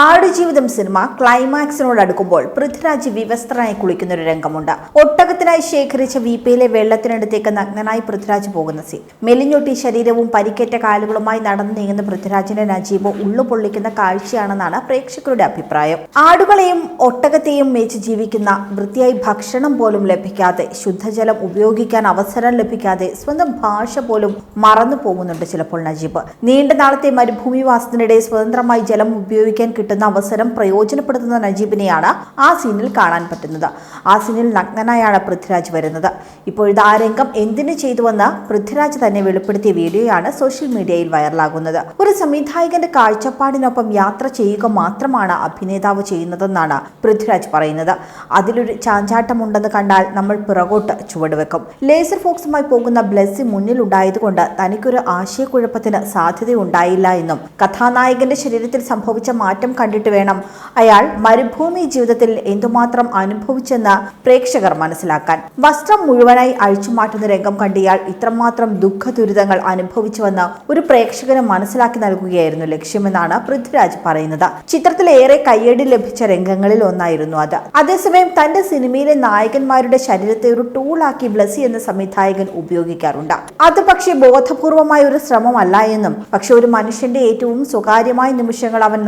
Aadujeevitham cinema ക്ലൈമാക്സിനോട് അടുക്കുമ്പോൾ പൃഥ്വിരാജ് വിവസ്ത്രനായി കുളിക്കുന്ന ഒരു രംഗമുണ്ട്. ഒട്ടകത്തിനായി ശേഖരിച്ച വീപ്പയിലെ വെള്ളത്തിനടുത്തേക്ക് നഗ്നനായി പൃഥ്വിരാജ് പോകുന്ന സീൻ. മെലിഞ്ഞൊട്ടി ശരീരവും പരിക്കേറ്റ കാലുകളുമായി നടന്നു നീങ്ങുന്ന പൃഥ്വിരാജിന്റെ നജീബ് ഉള്ളു പൊള്ളിക്കുന്ന കാഴ്ചയാണെന്നാണ് പ്രേക്ഷകരുടെ അഭിപ്രായം. ആടുകളെയും ഒട്ടകത്തെയും മേച്ച് ജീവിക്കുന്ന വൃത്തിയായി ഭക്ഷണം പോലും ലഭിക്കാതെ ശുദ്ധജലം ഉപയോഗിക്കാൻ അവസരം ലഭിക്കാതെ സ്വന്തം ഭാഷ പോലും മറന്നു പോകുന്നുണ്ട് ചിലപ്പോൾ നജീബ്. നീണ്ട നാളത്തെ മരുഭൂമിവാസത്തിനിടെ സ്വതന്ത്രമായി ജലം ഉപയോഗിക്കാൻ കിട്ടുന്ന അവസരം പ്രയോജനപ്പെടുത്തുന്ന നജീബിനെയാണ് ആ സീനിൽ കാണാൻ പറ്റുന്നത്. ആ സീനിൽ നഗ്നനായാണ് പൃഥ്വിരാജ് വരുന്നത്. ഇപ്പോഴത്തെ ആ രംഗം എന്തിനു ചെയ്തുവെന്ന് പൃഥ്വിരാജ് തന്നെ വെളിപ്പെടുത്തിയ വീഡിയോയാണ് സോഷ്യൽ മീഡിയയിൽ വൈറലാകുന്നത്. ഒരു സംവിധായകന്റെ കാഴ്ചപ്പാടിനൊപ്പം യാത്ര ചെയ്യുക മാത്രമാണ് അഭിനേതാവ് ചെയ്യുന്നതെന്നാണ് പൃഥ്വിരാജ് പറയുന്നത്. അതിലൊരു ചാഞ്ചാട്ടമുണ്ടെന്ന് കണ്ടാൽ നമ്മൾ പിറകോട്ട് ചുവടുവെക്കും. ലേസർ ഫോക്സുമായി പോകുന്ന ബ്ലെസ്സി മുന്നിലുണ്ടായതുകൊണ്ട് തനിക്കൊരു ആശയക്കുഴപ്പത്തിന് സാധ്യതയുണ്ടായില്ല എന്നും കഥാനായകന്റെ ശരീരത്തിൽ സംഭവിച്ച മാറ്റം കണ്ടിട്ട് വേണം. അയാൾ മരുഭൂമി ജീവിതത്തിൽ എന്തുമാത്രം അനുഭവിച്ചെന്ന് പ്രേക്ഷകർ മനസ്സിലാക്കാൻ. വസ്ത്രം മുഴുവനായി അഴിച്ചുമാറ്റുന്ന രംഗം കണ്ടിയാൽ ഇത്രമാത്രം ദുഃഖ ദുരിതങ്ങൾ അനുഭവിച്ചുവെന്ന് ഒരു പ്രേക്ഷകന് മനസ്സിലാക്കി നൽകുകയായിരുന്നു ലക്ഷ്യമെന്നാണ് പൃഥ്വിരാജ് പറയുന്നത്. ചിത്രത്തിലേറെ കയ്യടി ലഭിച്ച രംഗങ്ങളിൽ ഒന്നായിരുന്നു അത്. അതേസമയം തന്റെ സിനിമയിലെ നായകന്മാരുടെ ശരീരത്തെ ഒരു ടൂളാക്കി ബ്ലസി എന്ന സംവിധായകൻ ഉപയോഗിക്കാറുണ്ട്. അത് പക്ഷേ ബോധപൂർവമായ ഒരു ശ്രമമല്ല എന്നും പക്ഷെ ഒരു മനുഷ്യന്റെ ഏറ്റവും സ്വകാര്യമായ നിമിഷങ്ങൾ അവൻ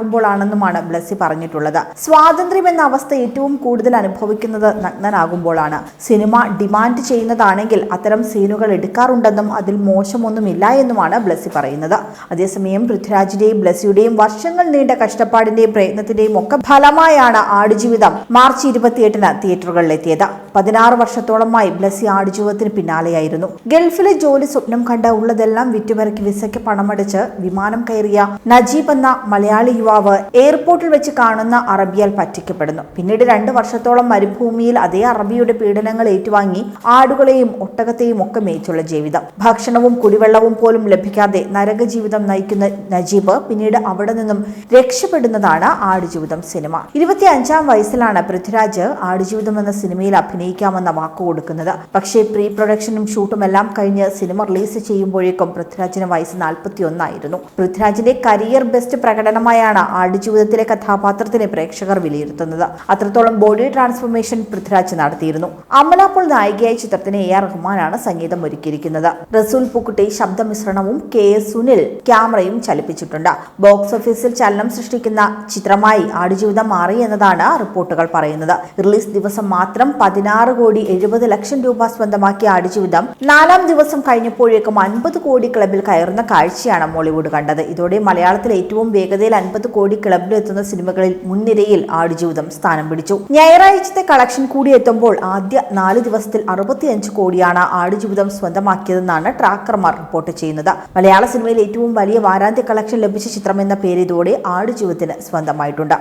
നഗ്നനാകുമ്പോഴാണെന്നുമാണ് ബ്ലസ്സി പറഞ്ഞിട്ടുള്ളത്. സ്വാതന്ത്ര്യം എന്ന അവസ്ഥ ഏറ്റവും കൂടുതൽ അനുഭവിക്കുന്നത് നഗ്നനാകുമ്പോഴാണ്. സിനിമ ഡിമാൻഡ് ചെയ്യുന്നതാണെങ്കിൽ അത്തരം സീനുകൾ എടുക്കാറുണ്ടെന്നും അതിൽ മോശമൊന്നുമില്ല എന്നുമാണ് ബ്ലസ്സി പറയുന്നത്. അതേസമയം പൃഥ്വിരാജിന്റെയും ബ്ലസ്സിയുടെയും വർഷങ്ങൾ നീണ്ട കഷ്ടപ്പാടിന്റെയും പ്രയത്നത്തിന്റെയും ഒക്കെ ഫലമായാണ് ആടുജീവിതം മാർച്ച് ഇരുപത്തിയെട്ടിന് തിയേറ്ററുകളിലെത്തിയത്. പതിനാറ് വർഷത്തോളമായി ബ്ലസ്സി ആടുജീവിതത്തിന് പിന്നാലെയായിരുന്നു. ഗൾഫിലെ ജോലി സ്വപ്നം കണ്ട ഉള്ളതെല്ലാം വിറ്റുപരക്ക് വിസയ്ക്ക് പണമടിച്ച് വിമാനം കയറിയ നജീബ് എന്ന മലയാളി യുവാവ് എയർപോർട്ടിൽ വെച്ച് കാണുന്ന അറബിയാൽ പറ്റിക്കപ്പെടുന്നു. പിന്നീട് രണ്ട് വർഷത്തോളം മരുഭൂമിയിൽ അതേ അറബിയുടെ പീഡനങ്ങൾ ഏറ്റുവാങ്ങി ആടുകളെയും ഒട്ടകത്തെയും ഒക്കെ മേച്ചുള്ള ജീവിതം. ഭക്ഷണവും കുടിവെള്ളവും പോലും ലഭിക്കാതെ നരക ജീവിതം നയിക്കുന്ന നജീബ് പിന്നീട് അവിടെ നിന്നും രക്ഷപ്പെടുന്നതാണ് ആടുജീവിതം സിനിമ. ഇരുപത്തി അഞ്ചാം വയസ്സിലാണ് പൃഥ്വിരാജ് ആടുജീവിതം എന്ന സിനിമയിൽ അഭിനയിക്കാമെന്ന വാക്ക് കൊടുക്കുന്നത്. പക്ഷേ പ്രീ പ്രൊഡക്ഷനും ഷൂട്ടും എല്ലാം കഴിഞ്ഞ് സിനിമ റിലീസ് ചെയ്യുമ്പോഴേക്കും പൃഥ്വിരാജിന് വയസ്സ് നാൽപ്പത്തി ഒന്നായിരുന്നു പൃഥ്വിരാജിന്റെ കരിയർ ബെസ്റ്റ് പ്രകടനമായാണ് ആടുജീവിതത്തിലെ കഥാപാത്രത്തിനെ പ്രേക്ഷകർ വിലയിരുത്തുന്നത്. അത്രത്തോളം ബോഡി ട്രാൻസ്ഫോർമേഷൻ പൃഥ്വിരാജ് നടത്തിയിരുന്നു. അമല പോൾ നായികയായ ചിത്രത്തിന് എ ആർ റഹ്മാനാണ് സംഗീതം ഒരുക്കിയിരിക്കുന്നത്. റസൂൽ പൂക്കുട്ടി ശബ്ദമിശ്രണവും കെ എസ് സുനിൽ ക്യാമറയും ചലിപ്പിച്ചിട്ടുണ്ട്. ബോക്സ് ഓഫീസിൽ ചലനം സൃഷ്ടിക്കുന്ന ചിത്രമായി ആടുജീവിതം മാറി എന്നതാണ് റിപ്പോർട്ടുകൾ പറയുന്നത്. റിലീസ് ദിവസം മാത്രം പതിനാറ് കോടി എഴുപത് ലക്ഷം രൂപ സ്വന്തമാക്കിയ ആടുജീവിതം നാലാം ദിവസം കഴിഞ്ഞപ്പോഴേക്കും അൻപത് കോടി ക്ലബിൽ കയറുന്ന കാഴ്ചയാണ് മോളിവുഡ് കണ്ടത്. ഇതോടെ മലയാളത്തിൽ ഏറ്റവും വേഗതയിൽ അൻപത് കോടി ക്ലബിലെത്തുന്ന സിനിമകളിൽ മുൻനിരയിൽ ആടുജീവിതം സ്ഥാനം പിടിച്ചു. ഞായറാഴ്ചത്തെ കളക്ഷൻ കൂടി എത്തുമ്പോൾ ആദ്യ നാല് ദിവസത്തിൽ അറുപത്തിയഞ്ച് കോടിയാണ് ആടുജീവിതം സ്വന്തമാക്കിയതെന്നാണ് ട്രാക്കർമാർ റിപ്പോർട്ട് ചെയ്യുന്നത്. മലയാള സിനിമയിൽ ഏറ്റവും വലിയ വാരാന്ത്യ കളക്ഷൻ ലഭിച്ച ചിത്രം എന്ന പേര് ഇതോടെ ആടുജീവിതത്തിന് സ്വന്തമായിട്ടുണ്ട്.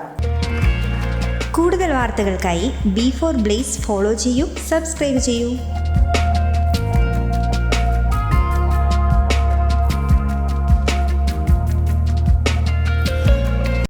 കൂടുതൽ വാർത്തകൾക്കായി ബി ഫോർ ബ്ലേസ് ഫോളോ ചെയ്യൂ സബ്സ്ക്രൈബ് ചെയ്യൂ.